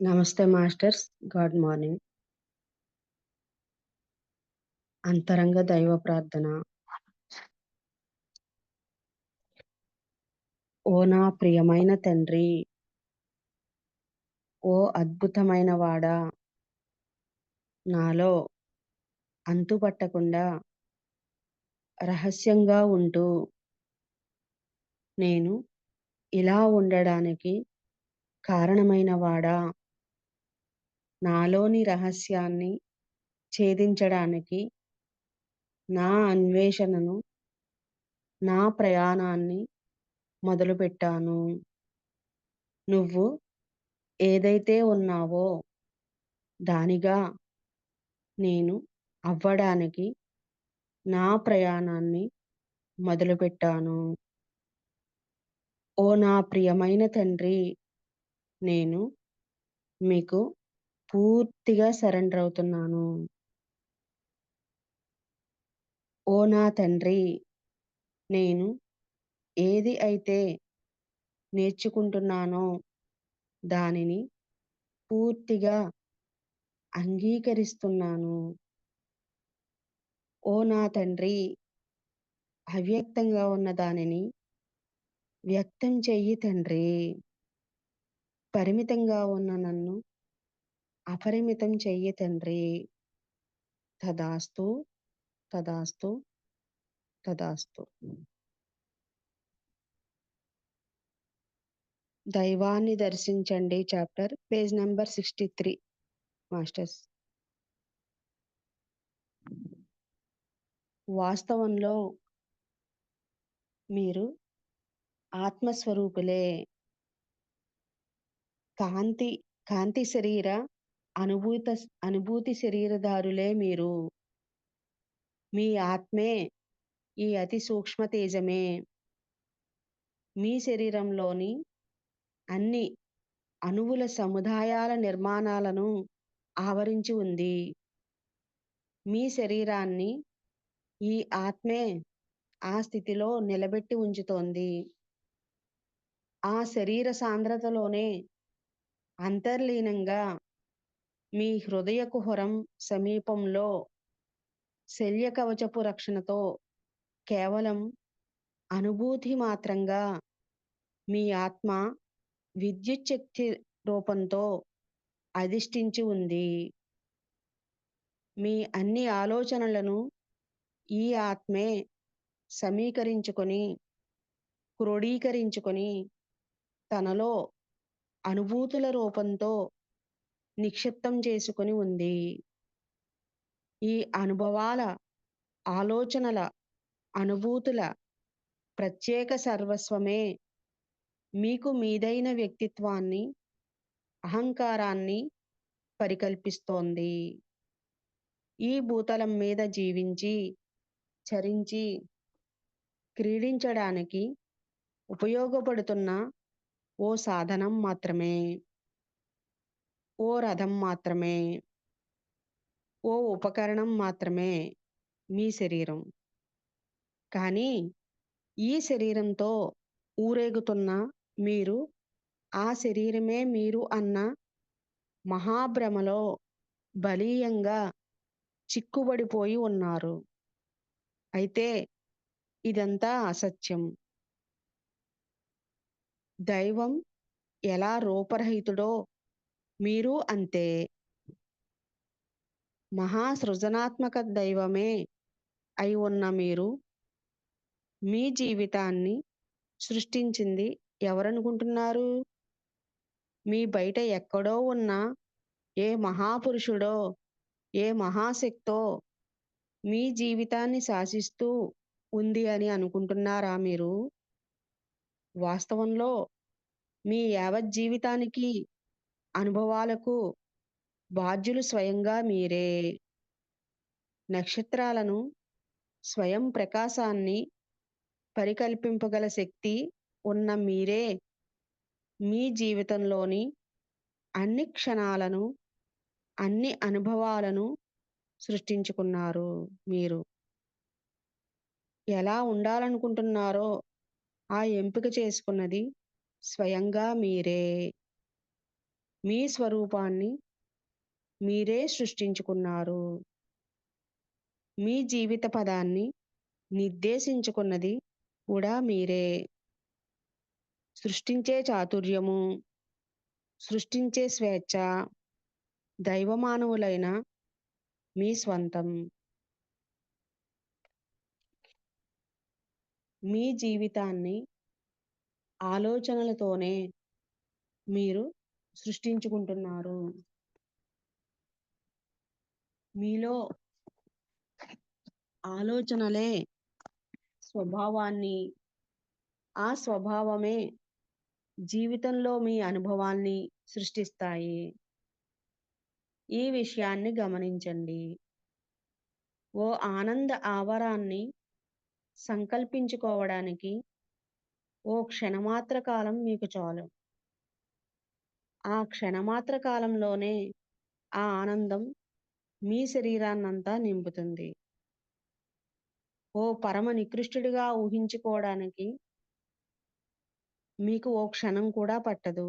నమస్తే masters. Good morning. అంతరంగ దైవ ప్రార్థన. ఓ నా ప్రియమైన తండ్రి! ఓ అద్భుతమైన వాడా! నాలో అంతుపట్టకుండా రహస్యంగా ఉంటూ నేను ఇలా ఉండడానికి కారణమైన వాడా! నాలోని రహస్యాన్ని ఛేదించడానికి నా అన్వేషణను, నా ప్రయాణాన్ని మొదలుపెట్టాను. నువ్వు ఏదైతే ఉన్నావో దానిగా నేను అవ్వడానికి నా ప్రయాణాన్ని మొదలుపెట్టాను. ఓ నా ప్రియమైన తండ్రి! నేను మీకు పూర్తిగా సరెండర్ అవుతున్నాను. ఓ నా తండ్రి! నేను ఏది అయితే నేర్చుకుంటున్నానో దానిని పూర్తిగా అంగీకరిస్తున్నాను. ఓ నా తండ్రి! అవ్యక్తంగా ఉన్న దానిని వ్యక్తం చెయ్యి తండ్రి. పరిమితంగా ఉన్న నన్ను అపరిమితం చెయ్యి తండ్రి. తదాస్తు తదాస్తు తదాస్తు. దైవాన్ని దర్శించండి chapter page number sixty three masters. వాస్తవంలో మీరు ఆత్మస్వరూపులే. కాంతి కాంతి శరీర అనుభూత అనుభూతి శరీరదారులే మీరు. మీ ఆత్మే ఈ అతి సూక్ష్మ తేజమే. మీ శరీరంలోని అన్ని అణువుల సముదాయాల నిర్మాణాలను ఆవరించి ఉంది. మీ శరీరాన్ని ఈ ఆత్మే ఆ స్థితిలో నిలబెట్టి ఉంచుతోంది. ఆ శరీర సాంద్రతలోనే అంతర్లీనంగా మీ హృదయ కుహరం సమీపంలో శల్యకవచపు రక్షణతో కేవలం అనుభూతి మాత్రంగా మీ ఆత్మ విద్యుచ్ఛక్తి రూపంతో అధిష్ఠించి ఉంది. మీ అన్ని ఆలోచనలను ఈ ఆత్మే సమీకరించుకొని, క్రోడీకరించుకొని తనలో అనుభూతుల రూపంతో నిక్షిప్తం చేసుకొని ఉంది. ఈ అనుభవాల, ఆలోచనల, అనుభూతుల ప్రత్యేక సర్వస్వమే మీకు మీదైన వ్యక్తిత్వాన్ని, అహంకారాన్ని పరికల్పిస్తోంది. ఈ భూతలం మీద జీవించి, చరించి, క్రీడించడానికి ఉపయోగపడుతున్న ఓ సాధనం మాత్రమే. ఓ రథం మాత్రమే. ఓ ఉపకరణం మాత్రమే మీ శరీరం. కానీ ఈ శరీరంతో ఊరేగుతున్న మీరు ఆ శరీరమే మీరు అన్న మహాభ్రమలో బలీయంగా చిక్కుబడిపోయి ఉన్నారు. అయితే ఇదంతా అసత్యం. దైవం ఎలా రూపరహితుడో మీరు అంతే. మహా సృజనాత్మక దైవమే అయి ఉన్న మీరు మీ జీవితాన్ని సృష్టించింది ఎవరనుకుంటున్నారు? మీ బయట ఎక్కడో ఉన్న ఏ మహాపురుషుడో, ఏ మహాశక్తో మీ జీవితాన్ని శాసిస్తూ ఉంది అని అనుకుంటున్నారా మీరు? వాస్తవంలో మీ యావత్ జీవితానికి, అనుభవాలకు బాధ్యులు స్వయంగా మీరే. నక్షత్రాలను, స్వయం ప్రకాశాన్ని పరికల్పింపగల శక్తి ఉన్న మీరే మీ జీవితంలోని అన్ని క్షణాలను, అన్ని అనుభవాలను సృష్టించుకున్నారు మీరు. ఎలా ఉండాలనుకుంటున్నారో ఆ ఎంపిక చేసుకున్నది స్వయంగా మీరే. మీ స్వరూపాన్ని మీరే సృష్టించుకున్నారు. మీ జీవిత పదాన్ని నిర్దేశించుకున్నది కూడా మీరే. సృష్టించే చాతుర్యము సృష్టించే స్వేచ్ఛ దైవమానవులైన మీ స్వంతం. మీ జీవితాన్ని ఆలోచనలతోనే మీరు సృష్టించుకుంటున్నారు. మీలో ఆలోచనలే స్వభావాన్ని ఆ స్వభావమే జీవితంలో మీ అనుభవాన్ని సృష్టిస్తాయి. ఈ విషయాన్ని గమనించండి. ఓ ఆనంద ఆవరాన్ని సంకల్పించుకోవడానికి ఓ క్షణమాత్ర కాలం మీకు చాలు. ఆ క్షణమాత్ర కాలంలోనే ఆ ఆనందం మీ శరీరాన్నంతా నింపుతుంది. ఓ పరమ నికృష్టుడిగా ఊహించుకోవడానికి మీకు ఓ క్షణం కూడా పట్టదు.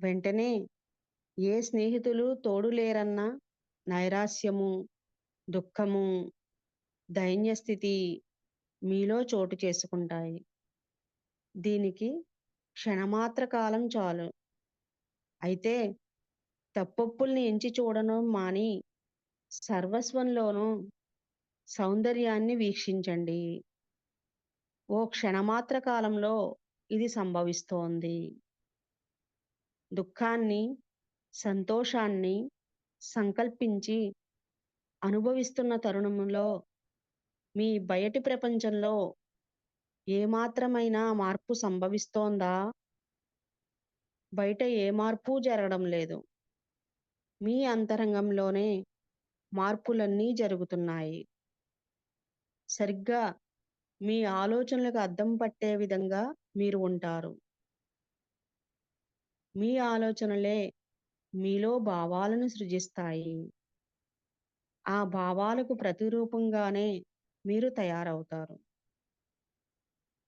వెంటనే ఏ స్నేహితులు తోడు లేరన్న నైరాస్యము దుఃఖము దైన్యస్థితి మీలో చోటు చేసుకుంటాయి. దీనికి క్షణమాత్ర కాలం చాలు. అయితే తప్పొప్పుల్ని ఎంచి చూడడం మాని సర్వస్వంలోనూ సౌందర్యాన్ని వీక్షించండి. ఓ క్షణమాత్ర కాలంలో ఇది సంభవిస్తోంది. దుఃఖాన్ని సంతోషాన్ని సంకల్పించి అనుభవిస్తున్న తరుణంలో మీ బయటి ప్రపంచంలో ఏమాత్రమైనా మార్పు సంభవిస్తోందా? బయట ఏ మార్పు జరగడం లేదు. మీ అంతరంగంలోనే మార్పులన్నీ జరుగుతున్నాయి. సరిగ్గా మీ ఆలోచనలకు అద్దం పట్టే విధంగా మీరు ఉంటారు. మీ ఆలోచనలే మీలో భావాలను సృజిస్తాయి. ఆ భావాలకు ప్రతిరూపంగానే మీరు తయారవుతారు.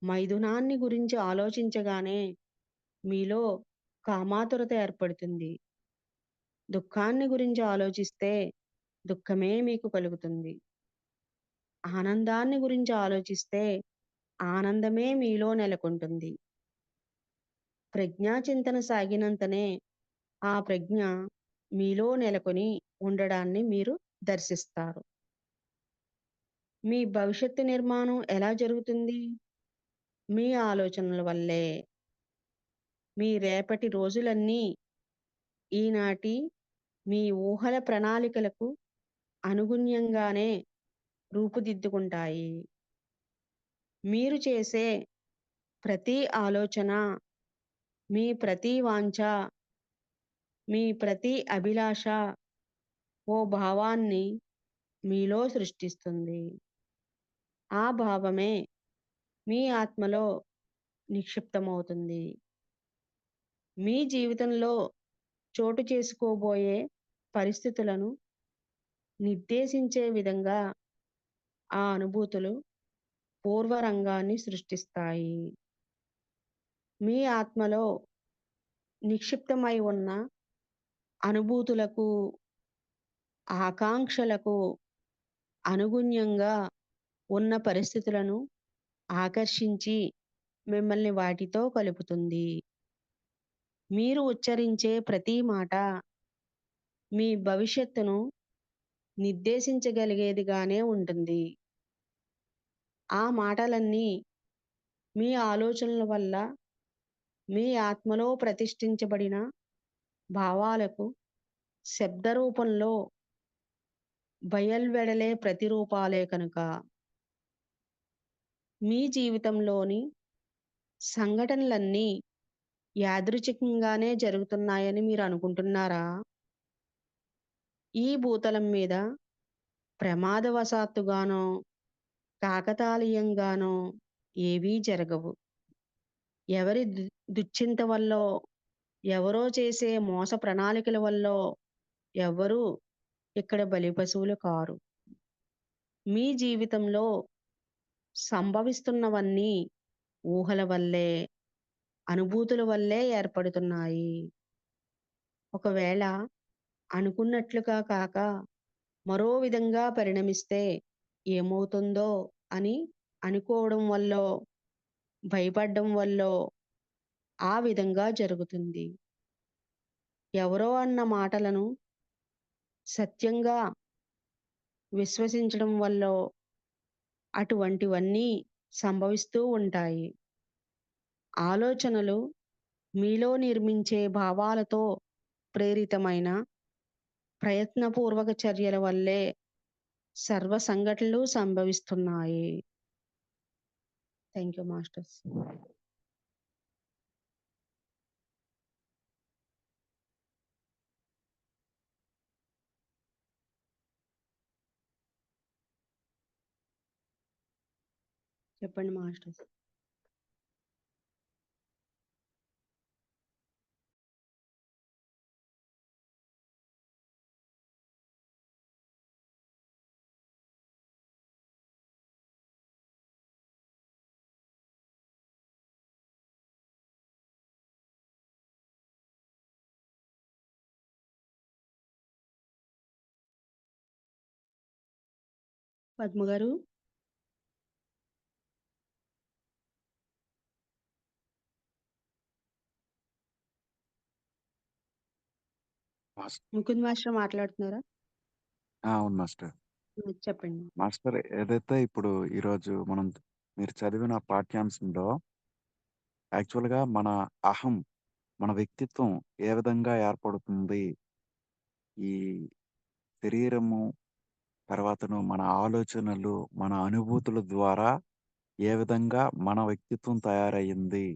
మైథునాన్ని గురించి ఆలోచించగానే మీలో కామాతురత ఏర్పడుతుంది. దుఃఖాన్ని గురించి ఆలోచిస్తే దుఃఖమే మీకు కలుగుతుంది. ఆనందాన్ని గురించి ఆలోచిస్తే ఆనందమే మీలో నెలకొంటుంది. ప్రజ్ఞాచింతన సాగినంతనే ఆ ప్రజ్ఞ మీలో నెలకొని ఉండడాన్ని మీరు దర్శిస్తారు. మీ భవిష్యత్తు నిర్మాణం ఎలా జరుగుతుంది? మీ ఆలోచనల వల్లే మీ రేపటి రోజులన్నీ ఈనాటి మీ ఊహల ప్రణాళికలకు అనుగుణ్యంగానే రూపుదిద్దుకుంటాయి. మీరు చేసే ప్రతి ఆలోచన మీ ప్రతి వాంఛ మీ ప్రతి అభిలాష ఓ భావాన్ని మీలో సృష్టిస్తుంది. ఆ భావమే మీ ఆత్మలో నిక్షిప్తమవుతుంది. మీ జీవితంలో చోటు చేసుకోబోయే పరిస్థితులను నిర్దేశించే విధంగా ఆ అనుభూతులు పూర్వరంగాన్ని సృష్టిస్తాయి. మీ ఆత్మలో నిక్షిప్తమై ఉన్న అనుభూతులకు ఆకాంక్షలకు అనుగుణ్యంగా ఉన్న పరిస్థితులను ఆకర్షించి మిమ్మల్ని వాటితో కలుపుతుంది. మీరు ఉచ్చరించే ప్రతి మాట మీ భవిష్యత్తును నిర్దేశించగలిగేదిగానే ఉంటుంది. ఆ మాటలన్నీ మీ ఆలోచనల వల్ల మీ ఆత్మలో ప్రతిష్ఠించబడిన భావాలకు శబ్ద రూపంలో బయల్వెడలే ప్రతిరూపాలే కనుక. మీ జీవితంలోని సంఘటనలన్నీ యాదృచ్ఛికంగానే జరుగుతున్నాయని మీరు అనుకుంటున్నారా? ఈ భూతలం మీద ప్రమాదవశాత్తుగానో కాకతాళీయంగానో ఏవీ జరగవు. ఎవరి దు- దుశ్చింత వల్లో ఎవరో చేసే మోస ప్రణాళికల వల్లో ఎవ్వరూ ఇక్కడ బలి పశువులు కారు. మీ జీవితంలో సంభవిస్తున్నవన్నీ ఊహల వల్లే అనుభూతుల వల్లే ఏర్పడుతున్నాయి. ఒకవేళ అనుకున్నట్లుగా కాక మరో విధంగా పరిణమిస్తే ఏమవుతుందో అని అనుకోవడం వల్ల భయపడడం వల్ల ఆ విధంగా జరుగుతుంది. ఎవరో అన్న మాటలను సత్యంగా విశ్వసించడం వల్ల అటువంటివన్నీ సంభవిస్తూ ఉంటాయి. ఆలోచనలు మీలో నిర్మించే భావాలతో ప్రేరితమైన ప్రయత్నపూర్వక చర్యల వల్లే సర్వ సంఘటనలు సంభవిస్తున్నాయి. థ్యాంక్ యూ మాస్టర్స్ చెప్పండి మాస్టర్స్ పద్మ గారు మాస్ ముకుంద్ మాస్టర్ మాట్లాడుతున్నారా ఆ! అవును మాస్టర్. చెప్పండి మాస్టర్ ఏదైతే ఇప్పుడు ఈరోజు మనం మీరు చదివిన పాఠ్యాంశంలో యాక్చువల్‌గా మన అహం, మన వ్యక్తిత్వం ఏ విధంగా ఏర్పడుతుంది? ఈ శరీరము, తర్వాతను మన ఆలోచనలు, మన అనుభూతుల ద్వారా ఏ విధంగా మన వ్యక్తిత్వం తయారయ్యింది?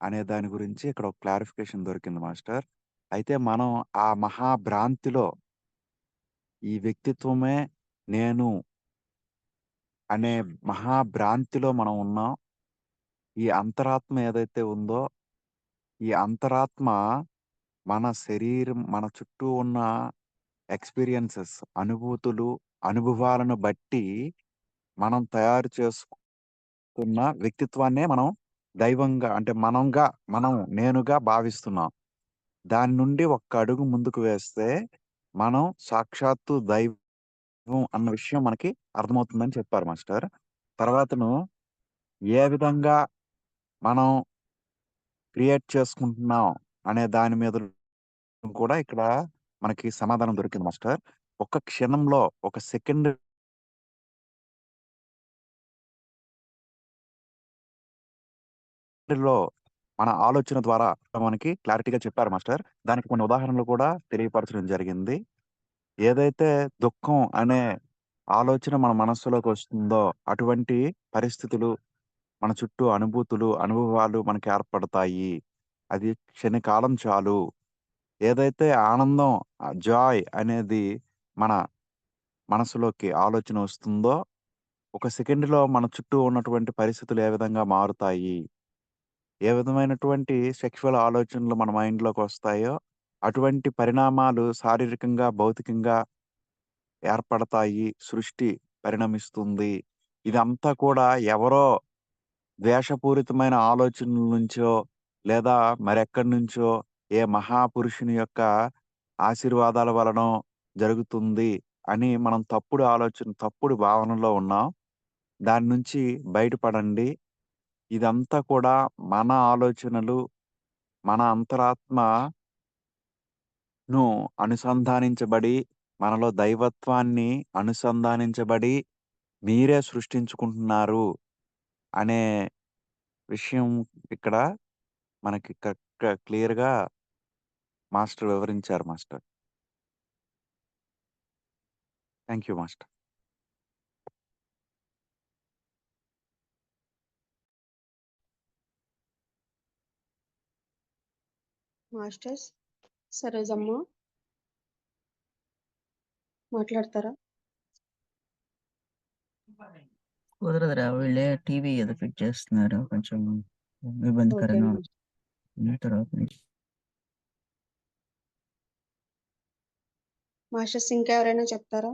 అనే దాని గురించి ఇక్కడ ఒక క్లారిఫికేషన్ దొరికింది మాస్టర్. అయితే మనం ఆ మహా భ్రాంతిలో ఈ వ్యక్తిత్వమే నేను అనే మహా భ్రాంతిలో మనం ఉన్నాం. ఈ అంతరాత్మ ఏదైతే ఉందో, ఈ అంతరాత్మ మన శరీరం మన చుట్టూ ఉన్న ఎక్స్‌పీరియన్సెస్, అనుభూతులు, అనుభవాలను బట్టి మనం తయారు చేసుకున్న వ్యక్తిత్వాన్నే మనం దైవంగా అంటే మనంగా మనం నేనుగా భావిస్తున్నాం. దాని నుండి ఒక్క అడుగు ముందుకు వేస్తే మనం సాక్షాత్తు దైవం అన్న విషయం మనకి అర్థమవుతుందని చెప్పారు మాస్టర్. తర్వాతను ఏ విధంగా మనం క్రియేట్ చేసుకుంటున్నాం అనే దాని మీద కూడా ఇక్కడ మనకి సమాధానం దొరికింది మాస్టర్. ఒక్క క్షణంలో, ఒక సెకండ్లో మన ఆలోచన ద్వారా మనకి క్లారిటీగా చెప్పారు మాస్టర్. దానికి కొన్ని ఉదాహరణలు కూడా తెలియపరచడం జరిగింది. ఏదైతే దుఃఖం అనే ఆలోచన మన మనస్సులోకి వస్తుందో, అటువంటి పరిస్థితులు, మన చుట్టూ అనుభూతులు, అనుభవాలు మనకి ఏర్పడతాయి. అది క్షణకాలం చాలు. ఏదైతే ఆనందం జాయ్ అనేది మన మనసులోకి ఆలోచన వస్తుందో, ఒక సెకండ్‌లో మన చుట్టూ ఉన్నటువంటి పరిస్థితులు ఏ విధంగా మారుతాయి? ఏ విధమైనటువంటి సెక్సువల్ ఆలోచనలు మన మైండ్‌లోకొస్తాయో, అటువంటి పరిణామాలు శారీరకంగా, భౌతికంగా ఏర్పడతాయి. సృష్టి పరిణమిస్తుంది. ఇదంతా కూడా ఎవరో ద్వేషపూరితమైన ఆలోచనల నుంచో, లేదా మరెక్కడి నుంచో, ఏ మహాపురుషుని యొక్క ఆశీర్వాదాల వలన జరుగుతుంది అని మనం తప్పుడు ఆలోచన, తప్పుడు భావనలో ఉన్నాం. దాని నుంచి బయటపడండి. ఇదంతా కూడా మన ఆలోచనలు, మన అంతరాత్మను అనుసంధానించబడి, మనలో దైవత్వాన్ని అనుసంధానించబడి, మీరే సృష్టించుకుంటున్నారు అనే విషయం ఇక్కడ మనకి క క్లియర్‌గా మాస్టర్ వివరించారు master. Thank you master. Masters Sarojamma. మాట్లాడతారా? కుదరదురా వీళ్ళే టీవీ ఏదో ఫిట్ చేస్తున్నారు. కొంచెం ఇబ్బందికరంగా తర్వాత మాస్టర్స్ ఇంకా ఎవరైనా చెప్తారా?